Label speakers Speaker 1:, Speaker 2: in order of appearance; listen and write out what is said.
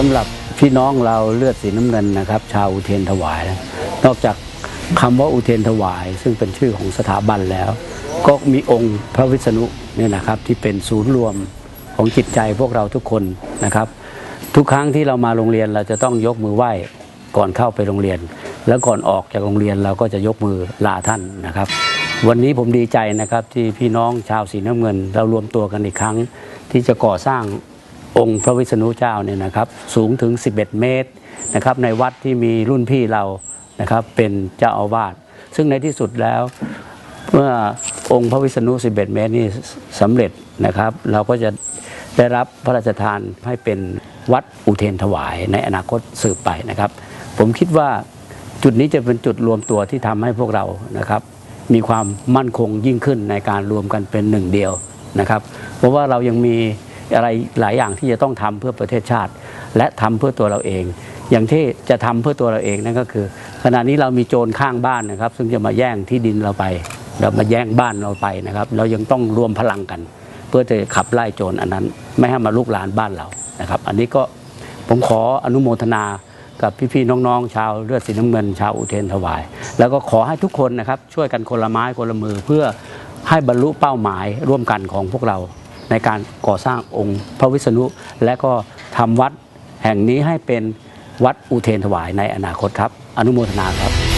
Speaker 1: สำหรับพี่น้องเราเลือดสีน้ำเงินนะครับ ชาวอุเทนถวาย นอกจากคำว่าอุเทนถวาย ซึ่งเป็นชื่อของสถาบันแล้ว ก็มีองค์พระวิษณุเนี่ยนะครับที่เป็นศูนย์รวมของจิตใจพวกเราทุกคนนะครับ ทุกครั้งที่เรามาโรงเรียนเราจะต้องยกมือไหว้ก่อนเข้าไปโรงเรียน แล้วก่อนออกจากโรงเรียนเราก็จะยกมือลาท่านนะครับ วันนี้ผมดีใจนะครับที่พี่น้องชาวสีน้ำเงิน เรารวมตัวกันอีกครั้ง ที่จะก่อสร้าง องค์พระวิษณุเจ้าเนี่ยนะครับสูงถึง 11 เมตรนะครับในวัดที่มีรุ่นพี่เรานะครับเป็นเจ้าอาวาสซึ่งในที่สุดแล้วเมื่อองค์พระวิษณุ 11 เมตรนี่สำเร็จนะครับ เราก็จะได้รับพระราชทานให้เป็นวัดอุเทนถวายในอนาคตสืบไปนะครับ ผมคิดว่าจุดนี้จะเป็นจุดรวมตัวที่ทำให้พวกเรานะครับ มีความมั่นคงยิ่งขึ้นในการรวมกันเป็นหนึ่งเดียวนะครับ เพราะว่าเรายังมี อะไรหลายอย่างที่จะต้องทำเพื่อประเทศชาติ และทำเพื่อตัวเราเอง อย่างที่จะทำเพื่อตัวเราเองนั่นก็คือ ขณะนี้เรามีโจรข้างบ้านนะครับ ซึ่งจะมาแย่งที่ดินเราไปเรามาแย่งบ้านเราไปนะครับ เรายังต้องรวมพลังกัน เพื่อจะขับไล่โจรอันนั้น ไม่ให้มาลุกลานบ้านเรานะครับ อันนี้ก็ผมขออนุโมทนากับพี่ๆน้องๆ ชาวเลือดสีน้ำเงินชาวอุเทนถวาย แล้วก็ขอให้ทุกคนนะครับช่วยกันคนละไม้คนละมือเพื่อให้บรรลุเป้าหมายร่วมกันของพวกเรา ในการก่อสร้างองค์พระวิษณุ และก็ทำวัดแห่งนี้ให้เป็นวัดอุเทนถวายในอนาคตครับ อนุโมทนาครับ